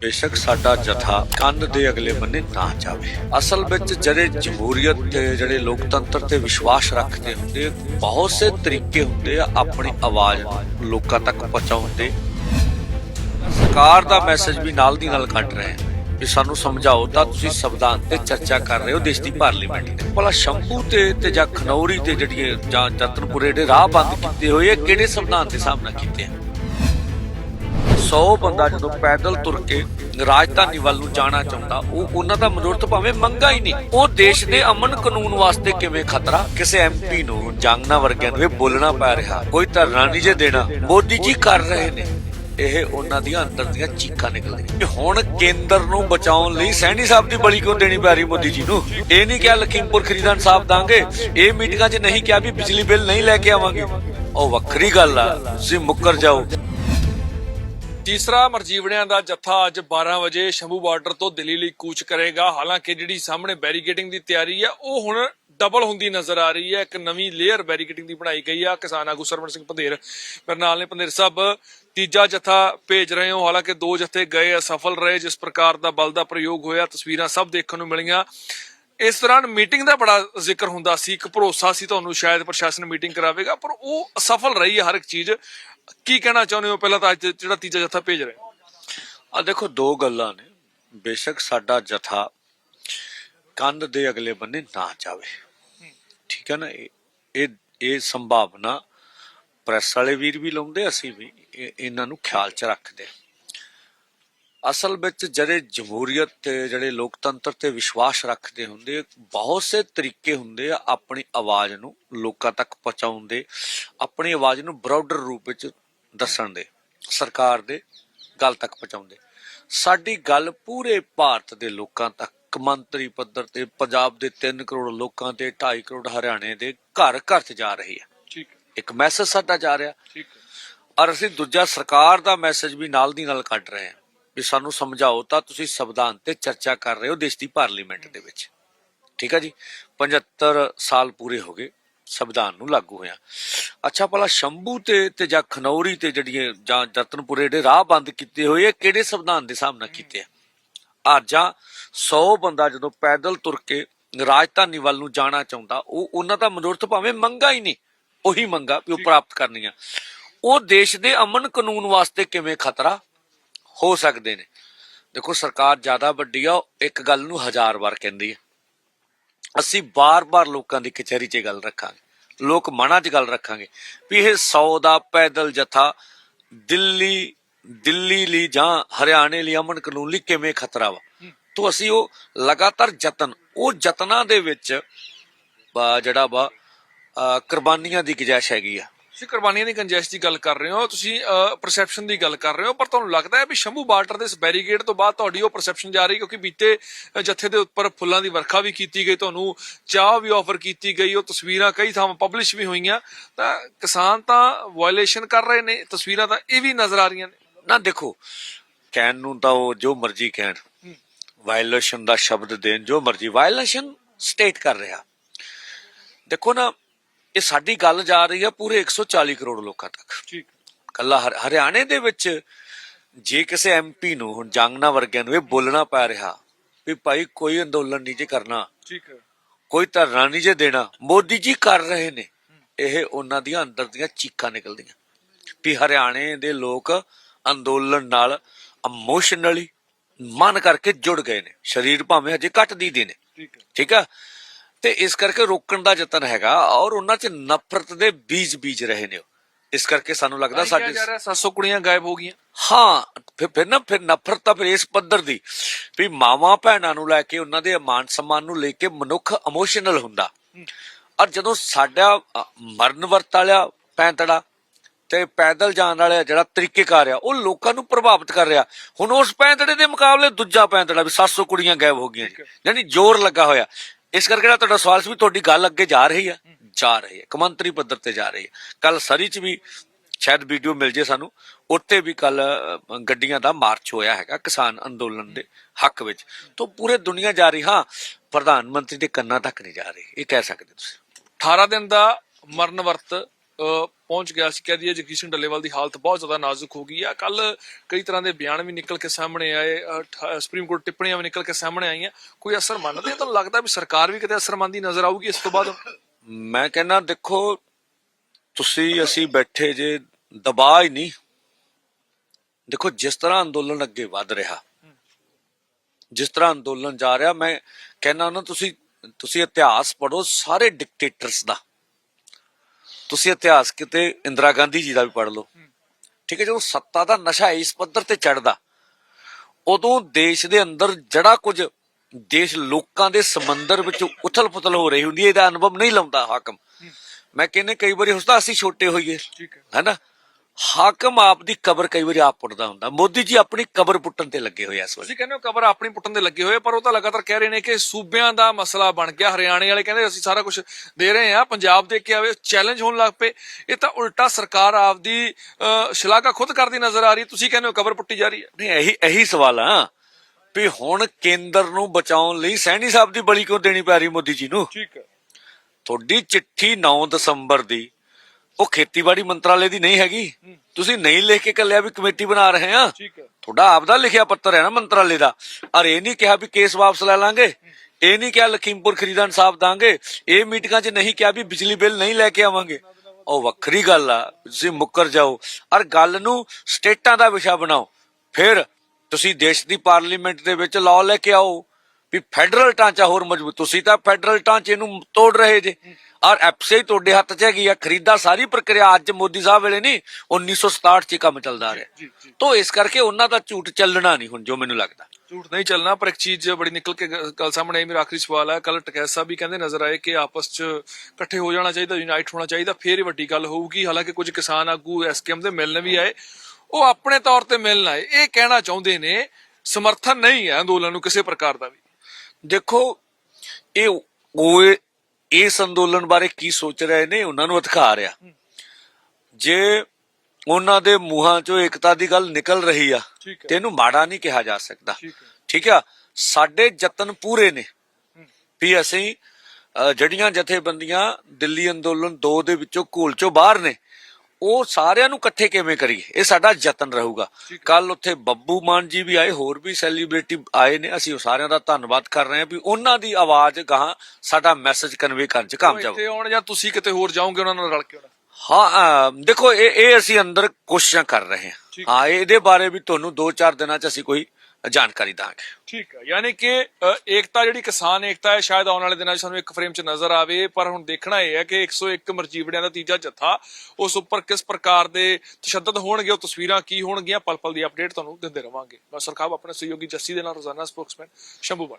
ਬੇਸ਼ੱਕ ਸਾਡਾ ਜਥਾ ਕੰਨ ਦੇ ਅਗਲੇ ਬੰਨੇ ਨਾ ਜਾਵੇ। ਅਸਲ ਵਿੱਚ ਜਿਹੜੇ ਜਮਹੂਰੀਅਤ ਤੇ ਜਿਹੜੇ ਲੋਕਤੰਤਰ ਤੇ ਵਿਸ਼ਵਾਸ ਰੱਖਦੇ ਹੁੰਦੇ, ਬਹੁਤ ਸੇ ਤਰੀਕੇ ਹੁੰਦੇ ਆ ਆਪਣੀ ਆਵਾਜ਼ ਲੋਕਾਂ ਤੱਕ ਪਹੁੰਚਾਉਣ ਦੇ। ਸਰਕਾਰ ਦਾ ਮੈਸੇਜ ਵੀ ਨਾਲ ਦੀ ਨਾਲ ਕੱਢ ਰਹੇ ਆ ਵੀ ਸਾਨੂੰ ਸਮਝਾਓ ਤਾਂ ਤੁਸੀਂ ਸੰਵਿਧਾਨ ਤੇ ਚਰਚਾ ਕਰ ਰਹੇ ਹੋ ਦੇਸ਼ ਦੀ ਪਾਰਲੀਮੈਂਟ ਤੇ। ਭਲਾ ਸ਼ੰਪੂ ਤੇ ਤੇ ਜਾਂ ਖਨੌਰੀ ਤੇ ਜਿਹੜੀਆਂ ਜਾਂ ਜਤਨਪੁਰੇ ਦੇ ਰਾਹ ਬੰਦ ਕੀਤੇ ਹੋਏ ਕਿਹੜੇ ਸੰਵਿਧਾਨ ਦੇ ਸਾਹਮਣੇ ਕੀਤੇ ਆ? 100 ਬੰਦਾ ਜਦੋਂ ਪੈਦਲ ਤੁਰ ਕੇ ਰਾਜਧਾਨੀ ਵੱਲ ਨੂੰ ਜਾਣਾ ਚਾਹੁੰਦਾ, ਉਹ ਉਹਨਾਂ ਦਾ ਮਨੋਰਥ ਭਾਵੇਂ ਮੰਗਾ ਹੀ ਨਹੀਂ। ਉਹ ਦੇਸ਼ ਦੇ ਅਮਨ ਕਾਨੂੰਨ ਵਾਸਤੇ ਕਿਵੇਂ ਖਤਰਾ? ਕਿਸੇ ਐਮਪੀ ਨੂੰ ਜੰਗਨਾ ਵਰਗਿਆਂ ਨੂੰ ਇਹ ਬੋਲਣਾ ਪੈ ਰਿਹਾ। ਕੋਈ ਧਰਨਾ ਨਹੀਂ ਜੇ ਦੇਣਾ। ਮੋਦੀ ਜੀ ਕਰ ਰਹੇ ਨੇ। ਇਹ ਉਹਨਾਂ ਦੀਆਂ ਅੰਦਰ ਦੀਆਂ ਚੀਕਾਂ ਨਿਕਲਦੀਆਂ ਹੁਣ ਕੇਂਦਰ ਨੂੰ ਬਚਾਉਣ ਲਈ ਸੈਣੀ ਸਾਹਿਬ ਦੀ ਬਲੀ ਕਿਉਂ ਦੇਣੀ ਪੈ ਰਹੀ ਮੋਦੀ ਜੀ ਨੂੰ? ਇਹ ਨਹੀਂ ਕਿਹਾ ਲਖੀਮਪੁਰ ਖਰੀਦਾਨ ਸਾਹਿਬ ਦਾਂਗੇ। ਇਹ ਮੀਟਿੰਗਾਂ 'ਚ ਨਹੀਂ ਕਿਹਾ ਵੀ ਬਿਜਲੀ ਬਿੱਲ ਨਹੀਂ ਲੈ ਕੇ ਆਵਾਂਗੇ। ਉਹ ਵੱਖਰੀ ਗੱਲ ਆ। ਤੁਸੀਂ ਮੁੱਕਰ ਜਾਓ। ਤੀਸਰਾ ਮਰਜੀਵੜਿਆਂ ਦਾ ਜੱਥਾ ਅੱਜ 12 ਵਜੇ ਸ਼ੰਭੂ ਬਾਰਡਰ ਤੋਂ ਦਿੱਲੀ ਲਈ ਕੂਚ ਕਰੇਗਾ। ਹਾਲਾਂਕਿ ਜਿਹੜੀ ਸਾਹਮਣੇ ਬੈਰੀਕੇਡਿੰਗ ਦੀ ਤਿਆਰੀ ਹੈ ਉਹ ਹੁਣ ਡਬਲ ਹੁੰਦੀ ਨਜ਼ਰ ਆ ਰਹੀ ਹੈ। ਇੱਕ ਨਵੀਂ ਲੇਅਰ ਬੈਰੀਕੇਡਿੰਗ ਦੀ ਬਣਾਈ ਗਈ ਆ। ਕਿਸਾਨ ਆਗੂ ਸਰਵਣ ਸਿੰਘ ਪੰਧੇਰ ਮੇਰੇ ਨਾਲ ਨੇ। ਪੰਧੇਰ ਸਾਹਿਬ, ਤੀਜਾ ਜੱਥਾ ਭੇਜ ਰਹੇ ਹੋ। ਹਾਲਾਂਕਿ ਦੋ ਜਥੇ ਗਏ ਅਸਫਲ ਰਹੇ, ਜਿਸ ਪ੍ਰਕਾਰ ਦਾ ਬਲ ਦਾ ਪ੍ਰਯੋਗ ਹੋਇਆ, ਤਸਵੀਰਾਂ ਸਭ ਦੇਖਣ ਨੂੰ ਮਿਲੀਆਂ। ਇਸ ਦੌਰਾਨ ਮੀਟਿੰਗ ਦਾ ਬੜਾ ਜ਼ਿਕਰ ਹੁੰਦਾ ਸੀ। ਇੱਕ ਭਰੋਸਾ ਸੀ ਤੁਹਾਨੂੰ, ਸ਼ਾਇਦ ਪ੍ਰਸ਼ਾਸਨ ਮੀਟਿੰਗ ਕਰਾਵੇਗਾ, ਪਰ ਉਹ ਅਸਫਲ ਰਹੀ ਹੈ ਹਰ ਇੱਕ ਚੀਜ਼। ਕੀ ਕਹਿਣਾ ਚਾਹੁੰਦੇ ਹੋ? ਪਹਿਲਾਂ ਤਾਂ ਅੱਜ ਜਿਹੜਾ ਤੀਜਾ ਜਥਾ ਭੇਜ ਰਹੇ ਹੋ। ਆ ਦੇਖੋ, ਦੋ ਗੱਲਾਂ ਨੇ। ਬੇਸ਼ੱਕ ਸਾਡਾ ਜਥਾ ਕੰਧ ਦੇ ਅਗਲੇ ਬੰਨੇ ਨਾ ਜਾਵੇ। ਠੀਕ ਹੈ ਨਾ? ਇਹ ਇਹ ਸੰਭਾਵਨਾ ਪ੍ਰੈਸ ਵਾਲੇ ਵੀਰ ਵੀ ਲਾਉਂਦੇ, ਅਸੀਂ ਵੀ ਇਹਨਾਂ ਨੂੰ ਖਿਆਲ 'ਚ ਰੱਖਦੇ ਅਸਲ ਵਿੱਚ ਜਿਹੜੇ ਜਮਹੂਰੀਅਤ ਤੇ ਜਿਹੜੇ ਲੋਕਤੰਤਰ ਤੇ ਵਿਸ਼ਵਾਸ ਰੱਖਦੇ ਹੁੰਦੇ ਬਹੁਤ ਸੇ ਤਰੀਕੇ ਹੁੰਦੇ ਆ ਆਪਣੀ ਆਵਾਜ਼ ਨੂੰ ਲੋਕਾਂ ਤੱਕ ਪਹੁੰਚਾਉਣ ਦੇ ਆਪਣੀ ਆਵਾਜ਼ ਨੂੰ ਬਰਾਡਰ ਰੂਪ ਵਿੱਚ ਦੱਸਣ ਦੇ ਸਰਕਾਰ ਦੇ ਗੱਲ ਤੱਕ ਪਹੁੰਚਾਉਂਦੇ ਸਾਡੀ ਗੱਲ ਪੂਰੇ ਭਾਰਤ ਦੇ ਲੋਕਾਂ ਤੱਕ ਮੰਤਰੀ ਪੱਧਰ ਤੇ ਪੰਜਾਬ ਦੇ 3 ਕਰੋੜ ਲੋਕਾਂ ਤੇ 2.5 ਕਰੋੜ ਹਰਿਆਣੇ ਦੇ ਘਰ ਘਰ ਚ ਜਾ ਰਹੀ ਹੈ। ਠੀਕ ਇੱਕ ਮੈਸੇਜ ਸਾਡਾ ਜਾ ਰਿਹਾ। ਠੀਕ ਔਰ ਅਸੀਂ ਦੂਜਾ ਸਰਕਾਰ ਦਾ ਮੈਸੇਜ ਵੀ ਨਾਲ ਦੀ ਨਾਲ ਕੱਢ ਰਹੇ ਹਾਂ। ਵੀ ਸਾਨੂੰ ਸਮਝਾਓ ਤਾਂ ਤੁਸੀਂ ਸੰਵਿਧਾਨ ਤੇ ਚਰਚਾ ਕਰ ਰਹੇ ਹੋ ਦੇਸ਼ ਦੀ ਪਾਰਲੀਮੈਂਟ ਦੇ ਵਿੱਚ। ਠੀਕ ਹੈ ਜੀ? 75 ਸਾਲ ਪੂਰੇ ਹੋ ਗਏ ਸੰਵਿਧਾਨ ਨੂੰ ਲਾਗੂ ਹੋਇਆ। ਅੱਛਾ ਭਲਾ ਸ਼ੰਭੂ ਤੇ ਤੇ ਜਾਂ ਖਨੌਰੀ ਤੇ ਜਿਹੜੀਆਂ ਜਾਂ ਜਤਨਪੁਰੇ ਦੇ ਰਾਹ ਬੰਦ ਕੀਤੇ ਹੋਏ ਆ ਕਿਹੜੇ ਸੰਵਿਧਾਨ ਦੇ ਹਿਸਾਬ ਨਾਲ ਕੀਤੇ ਆ? ਅੱਜ 100 ਬੰਦਾ ਜਦੋਂ ਪੈਦਲ ਤੁਰ ਕੇ ਰਾਜਧਾਨੀ ਵੱਲ ਨੂੰ ਜਾਣਾ ਚਾਹੁੰਦਾ ਉਹ ਉਹਨਾਂ ਦਾ ਮਨੋਰਥ ਭਾਵੇਂ ਮੰਗਾ ਹੀ ਨਹੀਂ ਉਹੀ ਮੰਗਾ ਵੀ ਉਹ ਪ੍ਰਾਪਤ ਕਰਨੀਆਂ। ਉਹ ਦੇਸ਼ ਦੇ ਅਮਨ ਕਾਨੂੰਨ ਵਾਸਤੇ ਕਿਵੇਂ ਖਤਰਾ? ਹੋ ਸਕਦੇ ਨੇ। ਦੇਖੋ, ਸਰਕਾਰ ਜ਼ਿਆਦਾ ਵੱਡੀ ਆ, ਉਹ ਇੱਕ ਗੱਲ ਨੂੰ ਹਜ਼ਾਰ ਵਾਰ ਕਹਿੰਦੀ ਹੈ ਅਸੀਂ ਬਾਰ-ਬਾਰ ਲੋਕਾਂ ਦੀ ਕਚਹਿਰੀ 'ਚ ਗੱਲ ਰੱਖਾਂਗੇ। ਲੋਕ ਮਨਾਂ 'ਚ ਗੱਲ ਰੱਖਾਂਗੇ ਵੀ ਇਹ 100 ਦਾ ਪੈਦਲ ਜਥਾ ਦਿੱਲੀ ਦਿੱਲੀ ਲਈ ਜਾਂ ਹਰਿਆਣੇ ਲਈ, ਅਮਨ ਕਾਨੂੰਨ ਲਈ ਕਿਵੇਂ ਖਤਰਾ ਵਾ? ਤੋਂ ਅਸੀਂ ਉਹ ਲਗਾਤਾਰ ਯਤਨ, ਉਹ ਯਤਨਾਂ ਦੇ ਵਿੱਚ ਜਿਹੜਾ ਵਾ ਅਹ ਕੁਰਬਾਨੀਆਂ ਦੀ ਗੁਜਾਇਸ਼ ਹੈਗੀ ਆ। ਤੁਸੀਂ ਕੁਰਬਾਨੀਆਂ ਦੀ ਗੰਜਾਇਸ਼ ਦੀ ਗੱਲ ਕਰ ਰਹੇ ਹੋ ਤੁਸੀਂ ਪਰਸੈਪਸ਼ਨ ਦੀ ਗੱਲ ਕਰ ਰਹੇ ਹੋ ਪਰ ਤੁਹਾਨੂੰ ਲੱਗਦਾ ਹੈ ਵੀ ਸ਼ੰਭੂ ਬਾਰਡਰ ਦੇ ਇਸ ਬੈਰੀਗੇਡ ਤੋਂ ਬਾਅਦ ਤੁਹਾਡੀ ਉਹ ਪਰਸੈਪਸ਼ਨ ਜਾ ਰਹੀ ਕਿਉਂਕਿ ਬੀਤੇ ਜਥੇ ਦੇ ਉੱਪਰ ਫੁੱਲਾਂ ਦੀ ਵਰਖਾ ਵੀ ਕੀਤੀ ਗਈ ਤੁਹਾਨੂੰ ਚਾਹ ਵੀ ਆਫਰ ਕੀਤੀ ਗਈ ਉਹ ਤਸਵੀਰਾਂ ਕਈ ਥਾਵਾਂ ਪਬਲਿਸ਼ ਵੀ ਹੋਈਆਂ ਤਾਂ ਕਿਸਾਨ ਤਾਂ ਵਾਇਲੇਸ਼ਨ ਕਰ ਰਹੇ ਨੇ ਤਸਵੀਰਾਂ ਤਾਂ ਇਹ ਵੀ ਨਜ਼ਰ ਆ ਰਹੀਆਂ ਨੇ। ਨਾ ਦੇਖੋ ਕਹਿਣ ਨੂੰ ਤਾਂ ਉਹ ਜੋ ਮਰਜ਼ੀ ਕਹਿਣ ਵਾਇਲੇਸ਼ਨ ਦਾ ਸ਼ਬਦ ਦੇਣ ਜੋ ਮਰਜ਼ੀ ਵਾਇਲੇਸ਼ਨ ਸਟੇਟ ਕਰ ਰਿਹਾ। ਦੇਖੋ ਨਾ ਇਹ ਸਾਡੀ ਗੱਲ ਜਾ ਰਹੀ ਹੈ ਪੂਰੇ 140 ਕਰੋੜ ਲੋਕਾਂ ਤੱਕ। ਠੀਕ। ਕੱਲਾ ਹਰ- ਹਰਿਆਣੇ ਦੇ ਵਿੱਚ ਜੇ ਕਿਸੇ ਐਮਪੀ ਨੂੰ ਹੁਣ ਜੰਗਨਾ ਵਰਗਿਆਂ ਨੂੰ ਇਹ ਬੋਲਣਾ ਪੈ ਰਿਹਾ ਵੀ ਭਾਈ ਕੋਈ ਅੰਦੋਲਨ ਨਹੀਂ ਜੇ ਕਰਨਾ ਠੀਕ ਹੈ। ਕੋਈ ਧਰਨਾ ਨਹੀਂ ਜੇ ਦੇਣਾ ਮੋਦੀ ਜੀ ਕਰ ਰਹੇ ਨੇ। ਇਹ ਉਹਨਾਂ ਦੀਆਂ ਅੰਦਰ ਦੀਆਂ ਚੀਕਾਂ ਨਿਕਲਦੀਆਂ ਵੀ ਹਰਿਆਣੇ ਦੇ ਲੋਕ ਅੰਦੋਲਨ ਨਾਲ ਇਮੋਸ਼ਨਲੀ ਮਨ ਕਰਕੇ ਜੁੜ ਗਏ ਨੇ। ਸਰੀਰ ਭਾਵੇਂ ਹਜੇ ਘੱਟ ਦੀ ਦੇ ਨੇ। ਠੀਕ ਹੈ। ਠੀਕ ਆ? ਤੇ ਇਸ ਕਰਕੇ ਰੋਕਣ ਦਾ ਯਤਨ ਹੈਗਾ ਔਰ ਉਹਨਾਂ 'ਚ ਨਫ਼ਰਤ ਦੇ ਬੀਜ ਬੀਜ ਰਹੇ ਨੇ। ਇਸ ਕਰਕੇ ਸਾਨੂੰ ਲੱਗਦਾ ਸਾਡੇ ਸਾਡੇ ਜਾ ਰਿਹਾ 700 ਕੁੜੀਆਂ ਗਾਇਬ ਹੋ ਗਈਆਂ। ਹਾਂ ਫਿਰ ਫਿਰ ਨਾ ਫਿਰ ਨਫ਼ਰਤ ਤਾਂ ਫਿਰ ਇਸ ਪੱਧਰ ਦੀ ਵੀ ਮਾਵਾਂ ਭੈਣਾਂ ਨੂੰ ਲੈ ਕੇ ਉਹਨਾਂ ਦੇ ਮਾਨ ਸਨਮਾਨ ਨੂੰ ਲੈ ਕੇ ਮਨੁੱਖ ਇਮੋਸ਼ਨਲ ਹੁੰਦਾ। ਔਰ ਜਦੋਂ ਸਾਡਾ ਮਰਨ ਵਰਤ ਵਾਲਾ ਪੈਂਤੜਾ ਤੇ ਪੈਦਲ ਜਾਣ ਵਾਲਾ ਜਿਹੜਾ ਤਰੀਕੇਕਾਰ ਆ ਉਹ ਲੋਕਾਂ ਨੂੰ ਪ੍ਰਭਾਵਿਤ ਕਰ ਰਿਹਾ। ਹੁਣ ਉਸ ਪੈਂਤੜੇ ਦੇ ਮੁਕਾਬਲੇ ਦੂਜਾ ਪੈਂਤੜਾ ਵੀ 700 ਕੁੜੀਆਂ ਗਾਇਬ ਹੋ ਗਈਆਂ ਜੀ। ਯਾਨੀ ਜ਼ੋਰ ਲੱਗਾ ਹੋਇਆ। ਇਸ ਕਰਕੇ ਜਿਹੜਾ ਤੁਹਾਡਾ ਸਵਾਲ ਸੀ ਵੀ ਤੁਹਾਡੀ ਗੱਲ ਅੱਗੇ ਜਾ ਰਹੀ ਆ, ਜਾ ਰਹੀ ਹੈ ਕਮੰਤਰੀ ਪੱਧਰ ਤੇ ਜਾ ਰਹੀ ਹੈ ਕੱਲ ਸਰੀ ਚ ਵੀ ਸ਼ਾਇਦ ਵੀਡੀਓ ਮਿਲ ਜੇ ਸਾਨੂੰ ਉੱਤੇ ਵੀ ਕੱਲ ਗੱਡੀਆਂ ਦਾ ਮਾਰਚ ਹੋਇਆ ਹੈਗਾ ਕਿਸਾਨ ਅੰਦੋਲਨ ਦੇ ਹੱਕ ਵਿੱਚ। ਤੋਂ ਪੂਰੇ ਦੁਨੀਆ ਜਾ ਰਹੀ, ਹਾਂ, ਪ੍ਰਧਾਨ ਮੰਤਰੀ ਦੇ ਕੰਨਾਂ ਤੱਕ ਨਹੀਂ ਜਾ ਰਹੀ। ਇਹ ਕਹਿ ਸਕਦੇ ਤੁਸੀਂ। 18 ਦਿਨ ਦਾ ਮਰਨ ਵਰਤ ਪਹੁੰਚ ਗਿਆ ਸੀ। ਕਹਿ ਦਈਏ ਜਗਜੀਤ ਸਿੰਘ ਡੱਲੇਵਾਲ ਦੀ ਹਾਲਤ ਬਹੁਤ ਜ਼ਿਆਦਾ ਨਾਜ਼ੁਕ ਹੋ ਗਈ ਆ। ਕੱਲ ਕਈ ਤਰ੍ਹਾਂ ਦੇ ਬਿਆਨ ਵੀ ਨਿਕਲ ਕੇ ਸਾਹਮਣੇ ਆਏ ਸੁਪਰੀਮ ਕੋਰਟ ਟਿੱਪਣੀਆਂ ਵੀ ਨਿਕਲ ਕੇ ਸਾਹਮਣੇ ਆਈਆਂ। ਕੋਈ ਅਸਰ ਮੰਨਦੇ ਆ? ਲੱਗਦਾ ਵੀ ਸਰਕਾਰ ਵੀ ਕਿਤੇ ਅਸਰਮੰਦੀ ਨਜ਼ਰ ਆਊਗੀ ਇਸ ਤੋਂ ਬਾਅਦ? ਮੈਂ ਕਹਿੰਦਾ ਦੇਖੋ, ਤੁਸੀਂ ਅਸੀਂ ਬੈਠੇ ਜੇ, ਦਬਾਅ ਹੀ ਨਹੀਂ। ਦੇਖੋ, ਜਿਸ ਤਰ੍ਹਾਂ ਅੰਦੋਲਨ ਅੱਗੇ ਵੱਧ ਰਿਹਾ, ਜਿਸ ਤਰ੍ਹਾਂ ਅੰਦੋਲਨ ਜਾ ਰਿਹਾ, ਮੈਂ ਕਹਿੰਦਾ ਨਾ ਤੁਸੀਂ ਤੁਸੀਂ ਇਤਿਹਾਸ ਪੜੋ ਸਾਰੇ ਡਿਕਟੇਟਰਸ ਦਾ। ਤੁਸੀਂ ਇਤਿਹਾਸ ਕਿਤੇ ਇੰਦਰਾ ਗਾਂਧੀ ਜੀ ਦਾ ਵੀ ਪੜ ਲਓ। ਠੀਕ ਹੈ ਜਦੋਂ ਸੱਤਾ ਦਾ ਨਸ਼ਾ ਇਸ ਪੱਧਰ ਤੇ ਚੜਦਾ ਉਦੋਂ ਦੇਸ਼ ਦੇ ਅੰਦਰ ਜਿਹੜਾ ਕੁਝ ਦੇਸ਼ ਲੋਕਾਂ ਦੇ ਸਮੁੰਦਰ ਵਿੱਚ ਉਥਲ-ਪੁਥਲ ਹੋ ਰਹੀ ਹੁੰਦੀ ਹੈ ਇਹਦਾ ਅਨੁਭਵ ਨਹੀਂ ਲਾਉਂਦਾ ਹਾਕਮ। ਮੈਂ ਕਹਿੰਨੇ ਕਈ ਵਾਰੀ ਹੁੰਦਾ ਅਸੀਂ ਛੋਟੇ ਹੋਈਏ ਠੀਕ ਹੈ। ਹੈਨਾ ਹਾਕਮ ਆਪ ਦੀ ਕਬਰ ਕਈ ਵਾਰੀ ਆਪ ਪੁੱਟਦਾ ਹੁੰਦਾ। ਮੋਦੀ ਜੀ ਆਪਣੀ ਕਬਰ ਪੁੱਟਣ ਤੇ ਲੱਗੇ ਹੋਏ ਆ ਇਸ ਵੇਲੇ। ਤੁਸੀਂ ਕਹਿੰਦੇ ਹੋ ਕਬਰ ਆਪਣੀ ਪੁੱਟਣ ਦੇ ਲੱਗੇ ਹੋਏ ਆ, ਪਰ ਉਹ ਤਾਂ ਲਗਾਤਾਰ ਕਹਿ ਰਹੇ ਨੇ ਕਿ ਸੂਬਿਆਂ ਦਾ ਮਸਲਾ ਬਣ ਗਿਆ। ਹਰਿਆਣੇ ਵਾਲੇ ਕਹਿੰਦੇ ਅਸੀਂ ਸਾਰਾ ਕੁਝ ਦੇ ਰਹੇ ਹਾਂ ਪੰਜਾਬ ਦੇ ਕੇ ਆਵੇ ਚੈਲੰਜ ਹੋਣ ਲੱਗ ਪਏ। ਇਹ ਤਾਂ ਉਲਟਾ ਸਰਕਾਰ ਆਪਦੀ ਸ਼ਲਾਘਾ ਖੁਦ ਕਰਦੀ ਨਜ਼ਰ ਆ ਰਹੀ। ਤੁਸੀਂ ਕਹਿੰਦੇ ਹੋ ਕਬਰ ਪੁੱਟੀ ਜਾ ਰਹੀ ਹੈ। ਨਹੀਂ ਇਹੀ ਇਹੀ ਸਵਾਲ ਆ ਵੀ ਹੁਣ ਕੇਂਦਰ ਨੂੰ ਬਚਾਉਣ ਲਈ ਸੈਣੀ ਸਾਹਿਬ ਦੀ ਬਲੀ ਕਿਉਂ ਦੇਣੀ ਪੈ ਰਹੀ ਮੋਦੀ ਜੀ ਨੂੰ? ਠੀਕ ਹੈ। ਤੁਹਾਡੀ ਚਿੱਠੀ 9 ਦਸੰਬਰ ਦੀ ਉਹ ਖੇਤੀਬਾੜੀ ਮੰਤਰਾਲੇ ਦੀ ਨਹੀਂ ਹੈਗੀ। ਤੁਸੀਂ ਨਹੀਂ ਲਿਖ ਕੇ ਕੱਲਿਆ ਵੀ ਕਮੇਟੀ ਬਣਾ ਰਹੇ ਆ। ਠੀਕ ਹੈ। ਤੁਹਾਡਾ ਆਪਦਾ ਲਿਖਿਆ ਪੱਤਰ ਹੈ ਨਾ ਮੰਤਰਾਲੇ ਦਾ। ਔਰ ਇਹ ਨਹੀਂ ਕਿਹਾ ਵੀ ਕੇਸ ਵਾਪਸ ਲੈ ਲਾਂਗੇ। ਇਹ ਨਹੀਂ ਕਿਹਾ ਲਖੀਮਪੁਰ ਖਰੀਦਾਂ ਸਾਹਿਬ ਦਾਂਗੇ। ਇਹ ਮੀਟਿੰਗਾਂ 'ਚ ਨਹੀਂ ਕਿਹਾ ਵੀ ਬਿਜਲੀ ਬਿੱਲ ਨਹੀਂ ਲੈ ਕੇ ਆਵਾਂਗੇ। ਉਹ ਵੱਖਰੀ ਗੱਲ ਆ। ਤੁਸੀਂ ਮੁੱਕਰ ਜਾਓ। ਔਰ ਗੱਲ ਨੂੰ ਸਟੇਟਾਂ ਦਾ ਵਿਸ਼ਾ ਬਣਾਓ। ਫਿਰ ਤੁਸੀਂ ਦੇਸ਼ ਦੀ ਪਾਰਲੀਮੈਂਟ ਦੇ ਵਿੱਚ ਲਾਅ ਲੈ ਕੇ ਆਓ। ਵੀ ਫੈਡਰਲ ਢਾਂਚਾ ਹੋਰ ਮਜ਼ਬੂਤ ਤੁਸੀਂ ਤਾਂ ਫੈਡਰਲ ਢਾਂਚੇ ਨੂੰ ਤੋੜ ਰਹੇ ਜੇ। ਔਰ ਐਫਸੀਆਈ ਤੁਹਾਡੇ ਹੱਥ 'ਚ ਹੈਗੀ ਆ ਖਰੀਦਾ ਸਾਰੀ ਪ੍ਰਕਿਰਿਆ ਅੱਜ ਮੋਦੀ ਸਾਹਿਬ ਵੇਲੇ ਨਹੀਂ 1967 'ਚ ਕੰਮ ਚੱਲਦਾ ਰਿਹਾ। ਤੋਂ ਇਸ ਕਰਕੇ ਉਹਨਾਂ ਦਾ ਝੂਠ ਚੱਲਣਾ ਨਹੀਂ ਹੁਣ ਜੋ ਮੈਨੂੰ ਲੱਗਦਾ। ਝੂਠ ਨਹੀਂ ਚੱਲਣਾ ਪਰ ਇੱਕ ਚੀਜ਼ ਬੜੀ ਨਿਕਲ ਕੇ ਗੱਲ ਸਾਹਮਣੇ ਆਈ ਮੇਰਾ ਆਖਰੀ ਸਵਾਲ ਹੈ ਕੱਲ ਟਕੈਸ ਸਾਹਿਬ ਵੀ ਕਹਿੰਦੇ ਨਜ਼ਰ ਆਏ ਕਿ ਆਪਸ 'ਚ ਇਕੱਠੇ ਹੋ ਜਾਣਾ ਚਾਹੀਦਾ ਯੂਨਾਈਟ ਹੋਣਾ ਚਾਹੀਦਾ ਫੇਰ ਹੀ ਵੱਡੀ ਗੱਲ ਹੋਊਗੀ। ਹਾਲਾਂਕਿ ਕੁਝ ਕਿਸਾਨ ਆਗੂ ਐਸਕੇਐਮ ਦੇ ਮਿਲਣ ਵੀ ਆਏ ਉਹ ਆਪਣੇ ਤੌਰ ਤੇ ਮਿਲਣ ਆਏ ਇਹ ਕਹਿਣਾ ਚਾਹੁੰਦੇ ਨੇ ਸਮਰਥਨ ਨਹੀਂ ਹੈ ਅੰਦੋਲਨ ਨੂੰ ਕਿਸੇ ਪ੍ਰਕਾਰ ਦਾ ਵੀ। ਦੇਖੋ ਇਹ ਉਹ ਇਸ ਅੰਦੋਲਨ ਬਾਰੇ ਕੀ ਸੋਚ ਰਹੇ ਨੇ ਉਹਨਾਂ ਨੂੰ ਅਧਿਕਾਰ ਆ। ਜੇ ਉਹਨਾਂ ਦੇ ਮੂੰਹਾਂ ਚੋਂ ਏਕਤਾ ਦੀ ਗੱਲ ਨਿਕਲ ਰਹੀ ਆ ਤੇ ਇਹਨੂੰ ਮਾੜਾ ਨਹੀਂ ਕਿਹਾ ਜਾ ਸਕਦਾ। ਠੀਕ ਆ? ਸਾਡੇ ਯਤਨ ਪੂਰੇ ਨੇ। ਵੀ ਅਸੀਂ ਅ, ਜਿਹੜੀਆਂ ਜਥੇਬੰਦੀਆਂ ਦਿੱਲੀ ਅੰਦੋਲਨ 2 ਦੇ ਵਿੱਚੋਂ ਘੋਲ ਚੋਂ ਬਾਹਰ ਨੇ ਉਹ ਸਾਰਿਆਂ ਨੂੰ ਇਕੱਠੇ ਕਿਵੇਂ ਕਰੀਏ? ਇਹ ਸਾਡਾ ਯਤਨ ਰਹੂਗਾ। ਕੱਲ ਉੱਥੇ ਬੱਬੂ ਮਾਨ ਜੀ ਵੀ ਆਏ ਹੋਰ ਵੀ ਸੈਲੀਬ੍ਰਿਟੀ ਆਏ ਨੇ। ਅਸੀਂ ਉਹ ਸਾਰਿਆਂ ਦਾ ਧੰਨਵਾਦ ਕਰ ਰਹੇ ਹਾਂ ਵੀ ਉਹਨਾਂ ਦੀ ਆਵਾਜ਼ ਗਾਹਾਂ ਸਾਡਾ ਮੈਸੇਜ ਕਨਵੇ ਕਰਨ ਚ ਕਾਮਯਾਬ ਇੱਥੇ ਆਉਣ ਜਾਂ ਤੁਸੀਂ ਕਿਤੇ ਹੋਰ ਜਾਓਗੇ ਉਹਨਾਂ ਨਾਲ ਰਲ ਕੇ ਆਉਣਾ ਹਾਂ ਦੇਖੋ ਇਹ ਇਹ ਅਸੀਂ ਅੰਦਰ ਕੋਸ਼ਿਸ਼ਾਂ ਕਰ ਰਹੇ। ਹਾਂ। ਹਾਂ। ਇਹਦੇ ਬਾਰੇ ਵੀ ਤੁਹਾਨੂੰ 2-4 ਦਿਨਾਂ ਚ ਅਸੀਂ ਕੋਈ ਜਾਣਕਾਰੀ ਦਾਂਗੇ। ਠੀਕ ਹੈ ਯਾਨੀ ਕਿ ਏਕਤਾ ਜਿਹੜੀ ਕਿਸਾਨ ਏਕਤਾ ਹੈ, ਸ਼ਾਇਦ ਆਉਣ ਵਾਲੇ ਦਿਨਾਂ 'ਚ ਸਾਨੂੰ ਇੱਕ ਫਰੇਮ 'ਚ ਨਜ਼ਰ ਆਵੇ, ਪਰ ਹੁਣ ਦੇਖਣਾ ਇਹ ਹੈ ਕਿ 101 ਮਰਜੀਵੜਿਆਂ ਦਾ ਤੀਜਾ ਜੱਥਾ ਉਸ ਉੱਪਰ ਕਿਸ ਪ੍ਰਕਾਰ ਦੇ ਤਸ਼ੱਦਦ ਹੋਣਗੇ, ਉਹ ਤਸਵੀਰਾਂ ਕੀ ਹੋਣਗੀਆਂ ਪਲ ਪਲ ਦੀ ਅਪਡੇਟ ਤੁਹਾਨੂੰ ਦਿੰਦੇ ਰਵਾਂਗੇ। ਮੈਂ ਸਰਖਾਬ, ਆਪਣੇ ਸਹਿਯੋਗੀ ਜੱਸੀ ਦੇ ਨਾਲ ਰੋਜ਼ਾਨਾ ਸਪੋਕਸਮੈਨ ਸ਼ੰਭੂ ਭੱਟ